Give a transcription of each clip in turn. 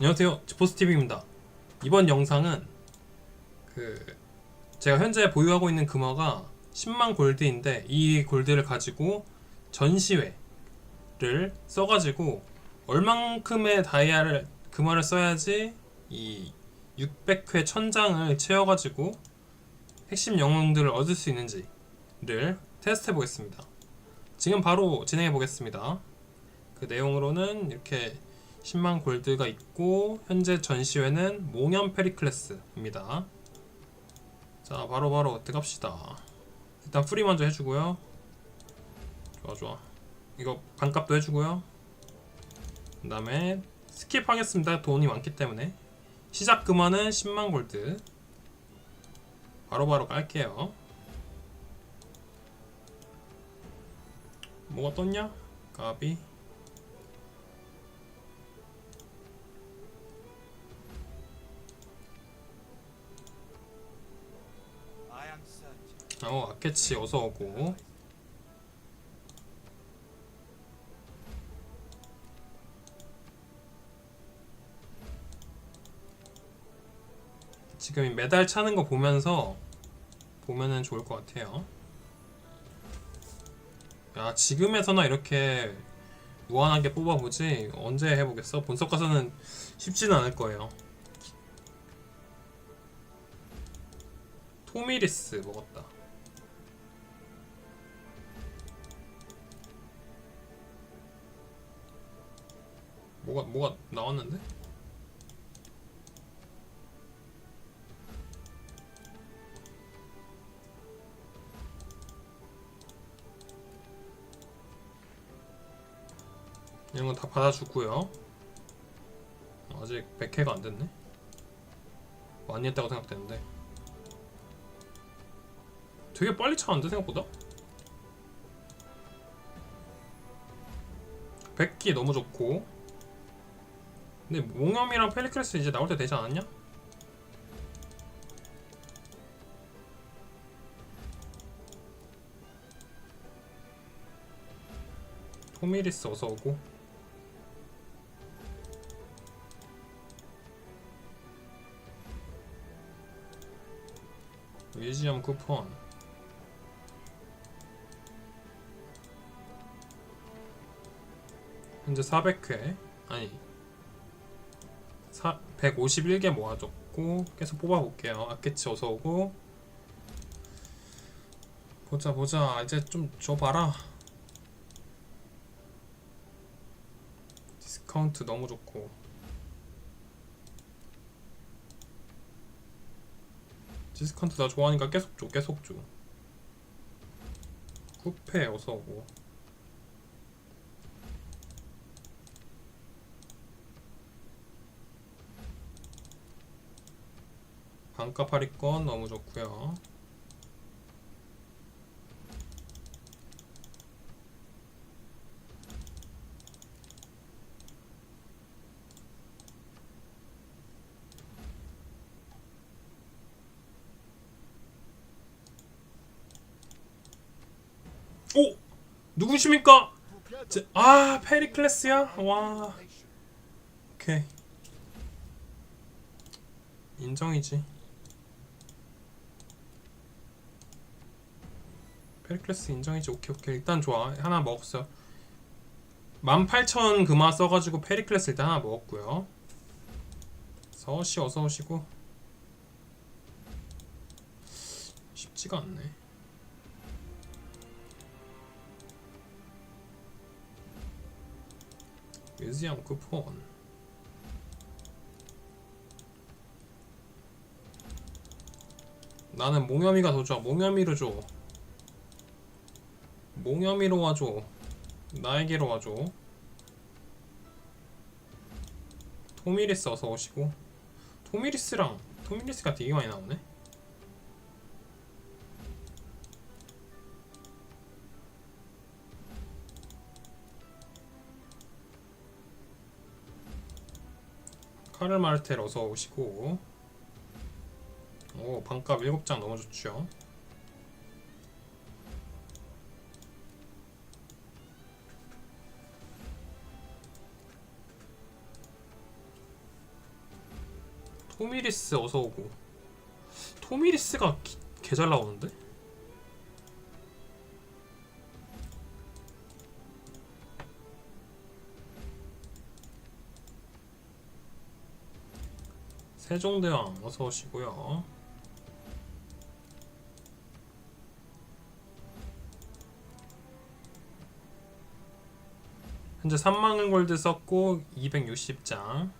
안녕하세요. 지포스TV입니다. 이번 영상은 그 제가 현재 보유하고 있는 금화가 10만 골드인데 이 골드를 가지고 전시회를 써가지고 얼만큼의 다이아를 금화를 써야지 이 600회 천장을 채워가지고 핵심 영웅들을 얻을 수 있는지를 테스트 해 보겠습니다. 지금 바로 진행해 보겠습니다. 그 내용으로는 이렇게 10만 골드가 있고 현재 전시회는 몽염 페리클레스입니다. 자 바로 바로 들어갑시다. 일단 프리 먼저 해주고요. 좋아 좋아. 이거 반값도 해주고요. 그 다음에 스킵하겠습니다. 돈이 많기 때문에 시작 금화는 10만 골드. 바로바로 깔게요. 뭐가 떴냐? 까비. 어 아케치 어서 오고 지금 이 메달 차는 거 보면서 보면은 좋을 것 같아요. 야 지금에서나 이렇게 무한하게 뽑아보지 언제 해보겠어? 본석 가서는 쉽지는 않을 거예요. 토미리스 먹었다. 뭐가 뭐가 나왔는데? 이런 건 다 받아주고요. 아직 100회가 안 됐네. 많이 했다고 생각되는데. 되게 빨리 차는데 생각보다? 100기 너무 좋고 근데 몽염이랑 펠리크레스 이제 나올 때 되지 않았냐? 토미리스 어서 오고. 뮤지엄 쿠폰. 현재 400회. 아니 4, 151개 모아줬고 계속 뽑아볼게요. 아케치 어서오고. 보자 보자. 이제 좀 줘봐라. 디스카운트 너무 좋고. 디스카운트 나 좋아하니까 계속 줘 계속 줘. 쿠페 어서오고 반값 할인권 너무 좋고요. 오! 누구십니까? 제, 아 페리클레스야? 와 오케이 인정이지 페리클레스 인정이지 오케이 오케이. 일단 좋아. 하나 먹었어 18,000 금화 써가지고 페리클레스 일단 하나 먹었고요. 서시 어서 오시고. 쉽지가 않네. 뮤지엄 쿠폰. 나는 몽여미가 더 좋아. 몽여미로 줘 몽여미로 와줘. 나에게로 와줘. 토미리스 어서 오시고. 토미리스랑 토미리스가 되게 많이 나오네. 카를 마르텔 어서 오시고. 오 반값 7장 너무 좋죠 토미리스 어서 오고. 토미리스가 개 잘 나오는데? 세종대왕 어서 오시고요. 현재 3만원 골드 썼고 260장.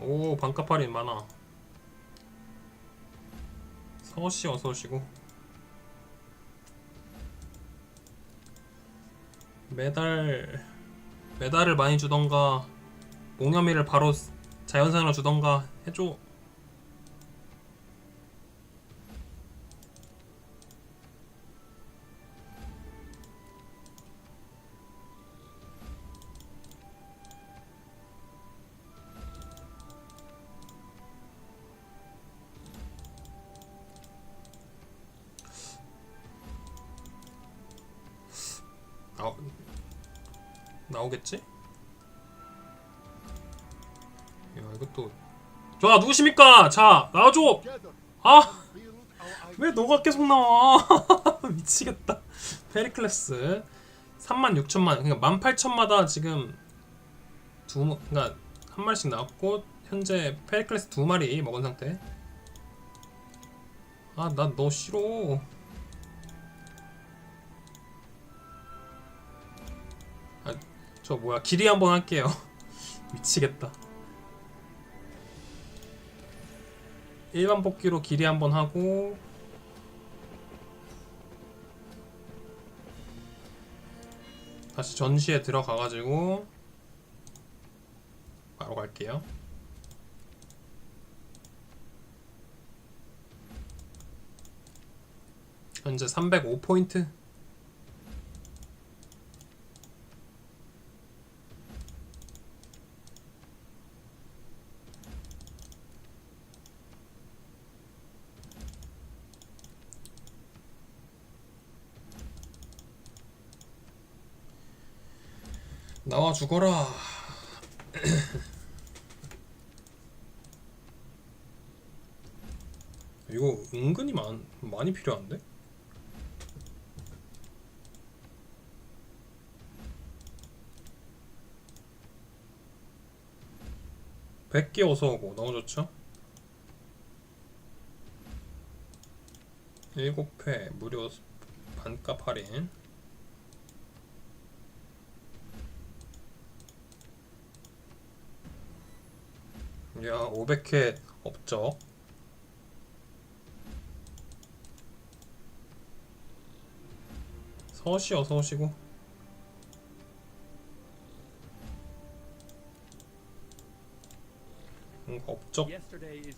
오 반값 할인 많아. 서씨 어서 오시고. 메달 메달을 많이 주던가 몽여미를 바로 자연산으로 주던가 해줘. 나오겠지? 야 이것도 자 누구십니까? 자 나와줘. 아 왜 너가 계속 나와? 미치겠다. 페리클래스 36,000만 그러니까 18,000마다 지금 두 마- 그러니까 한 마리씩 나왔고 현재 페리클래스 두 마리 먹은 상태. 아난너 싫어. 저 뭐야 길이 한번 할게요. 미치겠다. 일반 뽑기로 길이 한번 하고 다시 전시에 들어가가지고 바로 갈게요. 현재 305포인트 죽어라. 이거 은근히 많, 많이 필요한데? 백개 어서 오고 너무 좋죠? 7회 무료 반값 할인 야 500회 업적 서시 어서 오시고 음, 업적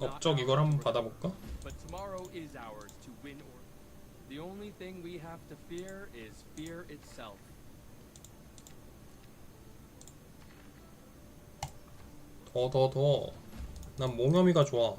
업적 이걸 한번 to 받아볼까? recover, But tomorrow is ours to win or The only thing we have to fear is fear itself. 더더더 난 몽여미가 좋아.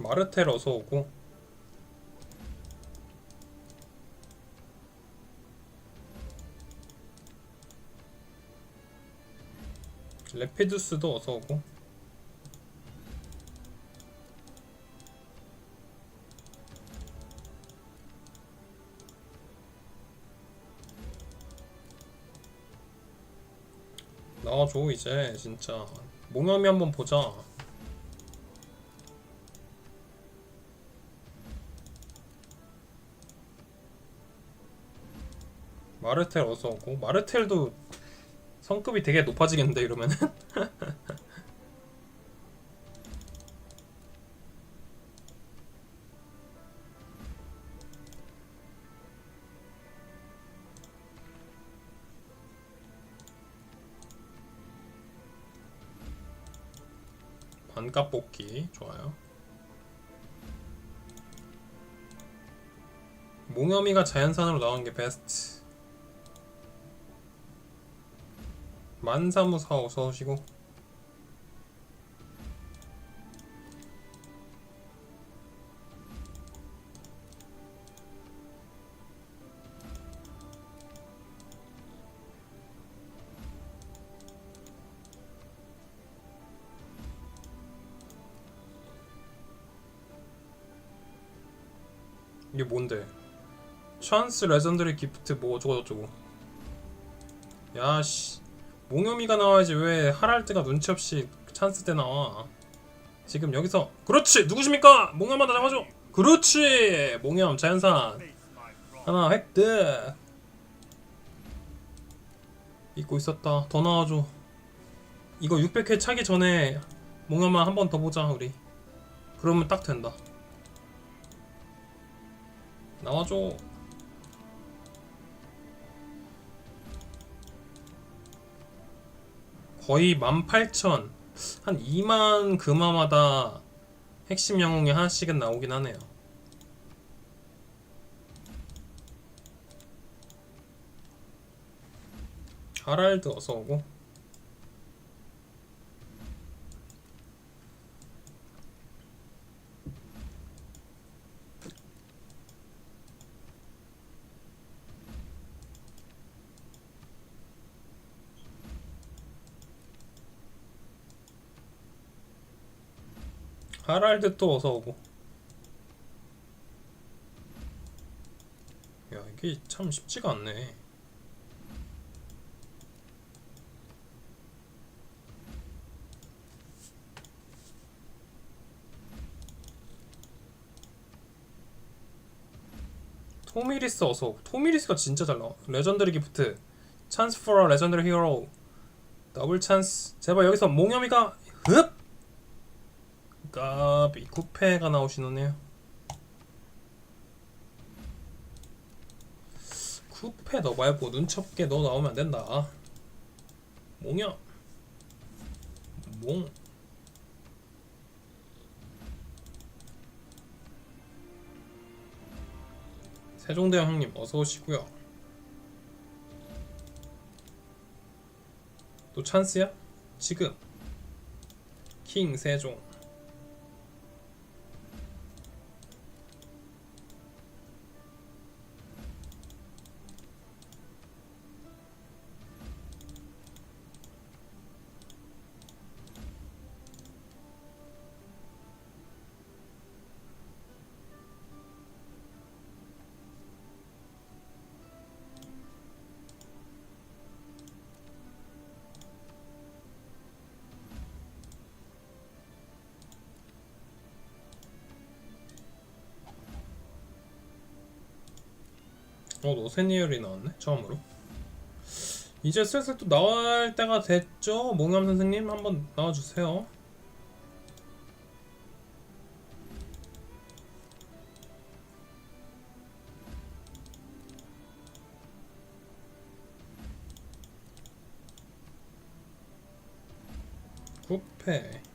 마르텔 어서 오고. 레피두스도 어서 오고 나와줘 이제 진짜. 몽여미 한번 보자. 마르텔 어서 오고. 마르텔도 성급이 되게 높아지겠는데 이러면은 반값 뽑기. 좋아요. 몽여미가 자연산으로 나온 게 베스트. 만사무사 어서 오시고 이게 뭔데? 찬스 레전드리 기프트 뭐 어쩌고 저쩌고. 야씨. 몽여미가 나와야지 왜 하랄드가 눈치 없이 찬스 때 나와? 지금 여기서. 그렇지! 누구십니까? 하나 잡아줘! 그렇지! 몽염 자연산. 하나 획득 잊고 있었다. 더 나와줘. 이거 600회 차기 전에 몽염아 한번 더 보자 우리. 그러면 딱 된다 나와줘 거의 18,000, 한 2만 금화마다 핵심 영웅이 하나씩은 나오긴 하네요. 하랄드 어서 오고. 하랄드 또 어서 오고. 야 이게 참 쉽지가 않네. 토미리스 어서 오고. 토미리스가 진짜 잘 나와. 레전더리 기프트. 찬스 포러 레전더리 히어로. 더블 찬스. 제발 여기서 몽여미가 흡! 까 비 쿠페가 나오시네요. 쿠페 너 말고 눈치 없게 너 나오면 안 된다. 몽여. 몽. 세종대왕 형님 어서 오시고요. 또 찬스야? 지금 킹 세종. 어, 노세니얼이 나왔네 처음으로. 이제 슬슬 또 나올 때가 됐죠, 몽염 선생님 한번 나와주세요. 구패.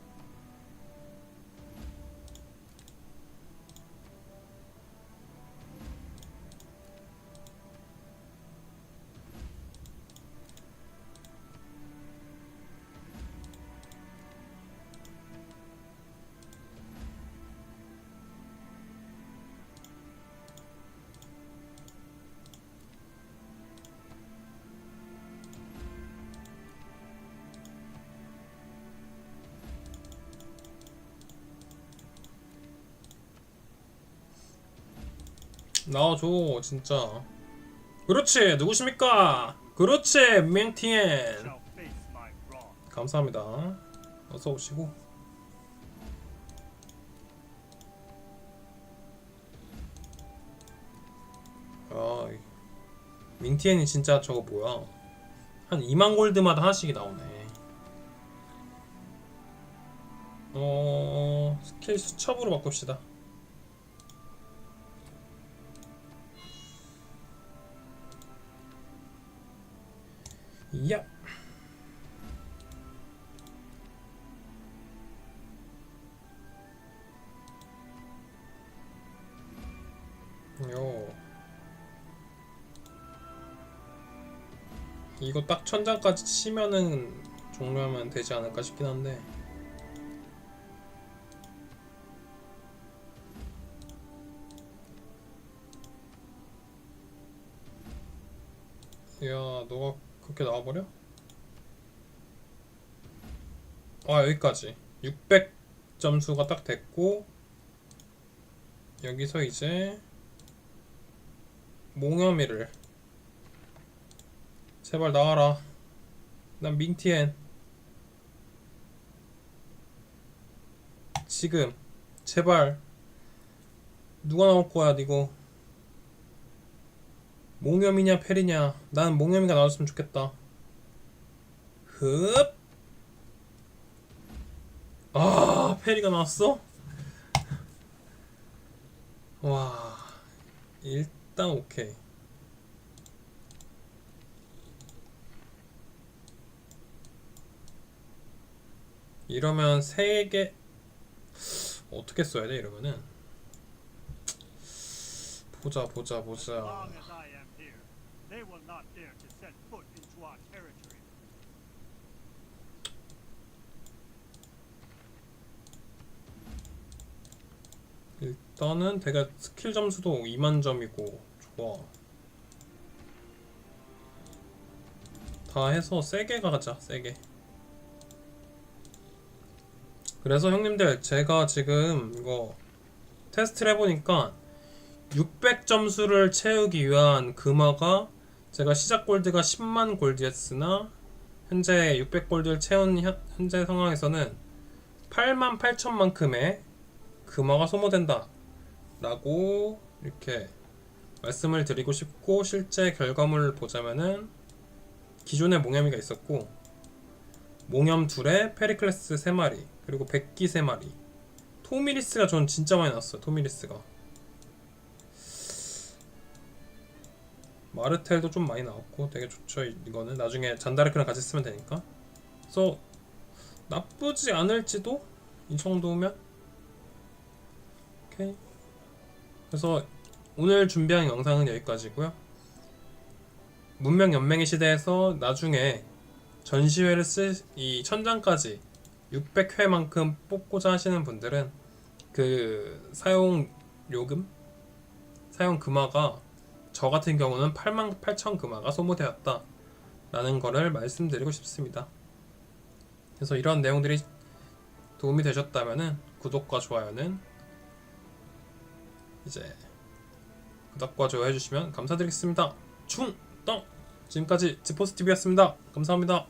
나와줘 진짜. 그렇지 누구십니까? 그렇지 맹티엔. 감사합니다. 어서 오시고. 아 이- 밍티엔이 진짜 저거 뭐야? 한 2만 골드마다 하나씩이 나오네. 어 스킬 수첩으로 바꿉시다 야. 요. 이거 딱 천장까지 치면은 종료하면 되지 않을까 싶긴 한데. 야, 너가 그렇게 나와버려? 아 여기까지. 600 점수가 딱 됐고 여기서 이제 몽여미를 제발 나와라. 난 민티엔. 지금 제발 누가 나올 거야 니고 몽여미냐 페리냐. 난 몽여미가 나왔으면 좋겠다. 흡. 아, 페리가 나왔어? 와, 일단 오케이. 이러면 세개 어떻게 써야 돼 이러면은? 보자 보자 보자 일단은 내가 스킬 점수도 2만 점이고 좋아. 다 해서 세게 가자 세게. 그래서 형님들 제가 지금 이거 테스트를 해보니까 600 점수를 채우기 위한 금화가 제가 시작 골드가 10만 골드였으나 현재 600 골드를 채운 현- 현재 상황에서는 8만 8천만큼의 금화가 소모된다 라고 이렇게 말씀을 드리고 싶고 실제 결과물을 보자면은 기존에 몽염이가 있었고 몽염 둘에 페리클레스 3마리 그리고 백기 3마리. 토미리스가 전 진짜 많이 나왔어요 토미리스가. 마르텔도 좀 많이 나왔고 되게 좋죠 이- 이거는. 나중에 잔다르크랑 같이 쓰면 되니까. 그래서 나쁘지 않을지도 이 정도면 오케이. 그래서 오늘 준비한 영상은 여기까지고요. 문명 연맹의 시대에서 나중에 전시회를 쓸 이 천장까지 600회만큼 뽑고자 하시는 분들은 그 사용 요금 사용 금화가 저 같은 경우는 8만 8천 금화가 소모되었다 라는 거를 말씀드리고 싶습니다. 그래서 이런 내용들이 도움이 되셨다면은 구독과 좋아요는 이제 구독과 좋아요 해주시면 감사드리겠습니다. 충 떡 지금까지 지포스TV였습니다. 감사합니다.